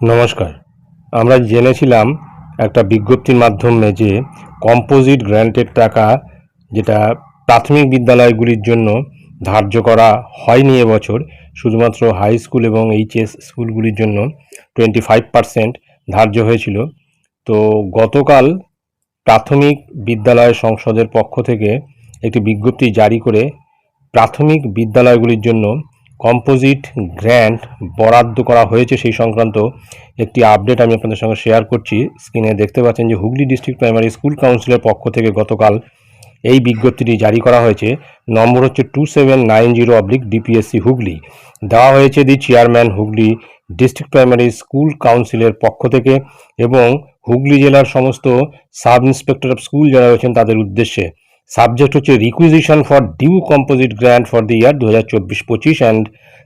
নমস্কার। আমরা জেনেছিলাম একটা বিজ্ঞপ্তির মাধ্যমে যে কম্পোজিট গ্র্যান্টের টাকা যেটা প্রাথমিক বিদ্যালয়গুলির জন্য ধার্য করা হয়নি এবছর, শুধুমাত্র হাই স্কুল এবং এইচএস স্কুলগুলির জন্য টোয়েন্টি ফাইভ পার্সেন্ট ধার্য হয়েছিল। তো গতকাল প্রাথমিক বিদ্যালয় সংসদের পক্ষ থেকে একটি বিজ্ঞপ্তি জারি করে প্রাথমিক বিদ্যালয়গুলির জন্য কম্পোজিট গ্র্যান্ট বরাদ্দ করা হয়েছে সেই সংক্রান্ত একটি আপডেট আমি আপনাদের সঙ্গে শেয়ার করছি। স্ক্রিনে দেখতে পাচ্ছেন যে হুগলি ডিস্ট্রিক্ট প্রাইমারি স্কুল কাউন্সিলের পক্ষ থেকে গতকাল এই বিজ্ঞপ্তিটি জারি করা হয়েছে। নম্বর হচ্ছে two seven nine zero oblique DPSC Hooghly. দেওয়া হয়েছে the chairman Hooghly district primary school কাউন্সিলের পক্ষ থেকে এবং হুগলি জেলার সমস্ত সাব ইন্সপেক্টর অফ স্কুল যারা রয়েছেন তাদের উদ্দেশ্যে। সাবজেক্ট হচ্ছে requisition for due composite grant for the year দু হাজার চব্বিশ পঁচিশ অ্যান্ড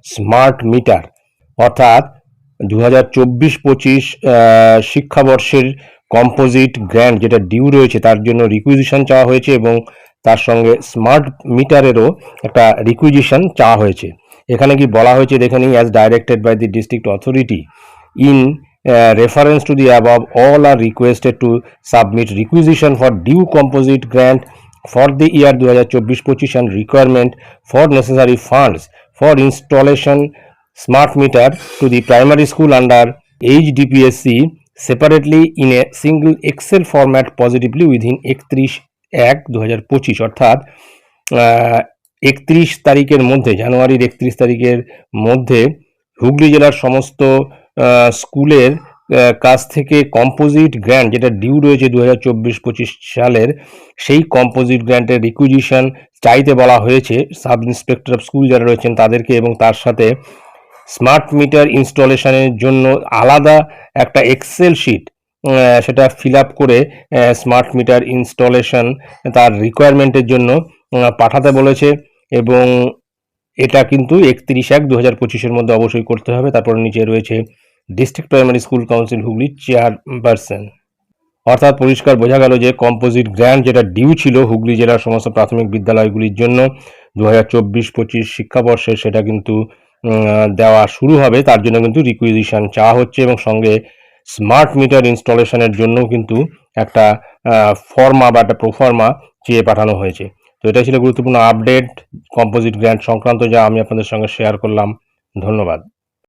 স্মার্ট মিটার অর্থাৎ দু হাজার চব্বিশ পঁচিশ শিক্ষাবর্ষের কম্পোজিট গ্র্যান্ট যেটা ডিউ রয়েছে, তার জন্য রিকুইজিশন চাওয়া হয়েছে এবং তার সঙ্গে স্মার্ট মিটারেরও একটা রিকুইজিশন চাওয়া হয়েছে। এখানে কি বলা হয়েছে দেখে নিই as directed by the district authority in reference to the above all are requested to submit requisition for due composite grant for the year দু হাজার চব্বিশ পঁচিশ and requirement for necessary funds for installation smart meter to the primary school under H DPSC separately in a single excel format positively within একত্রিশ এক দু হাজার পঁচিশ, অর্থাৎ একত্রিশ তারিখের মধ্যে, জানুয়ারির একত্রিশ তারিখের মধ্যে হুগলি জেলার সমস্ত স্কুলের কাছ থেকে কম্পোজিট গ্র্যান্ট যেটা ডিউ রয়েছে দু হাজার চব্বিশ পঁচিশ সালের, সেই কম্পোজিট গ্র্যান্টের রিকুইজিশন চাইতে বলা হয়েছে সাব ইন্সপেক্টর অফ স্কুল যারা রয়েছেন তাদেরকে এবং তার সাথে স্মার্ট মিটার ইনস্টলেশনের জন্য আলাদা একটা এক্সেল শিট সেটা ফিল আপ করে স্মার্ট মিটার ইনস্টলেশন তার রিকোয়ারমেন্টের জন্য পাঠাতে বলেছে এবং এটা কিন্তু একত্রিশ এক দু হাজার পঁচিশের মধ্যে অবশ্যই করতে হবে। তারপর নিচে রয়েছে district primary school council Hooghly chairperson অর্থাৎ পরিষ্কার বোঝা গেল যে কম্পোজিট গ্র্যান্ট যেটা ডিউ ছিল হুগলি জেলার সমস্ত প্রাথমিক বিদ্যালয়গুলির জন্য দু হাজার চব্বিশ পঁচিশ শিক্ষাবর্ষে সেটা কিন্তু দেওয়া শুরু হবে। তার জন্য কিন্তু রিকুইজিশন চাওয়া হচ্ছে এবং সঙ্গে স্মার্ট মিটার ইনস্টলেশনের জন্য কিন্তু একটা ফর্মা বা একটা প্রফর্মা চেয়ে পাঠানো হয়েছে। তো এটা ছিল গুরুত্বপূর্ণ আপডেট কম্পোজিট গ্র্যান্ট সংক্রান্ত যা আমি আপনাদের সঙ্গে শেয়ার করলাম। ধন্যবাদ।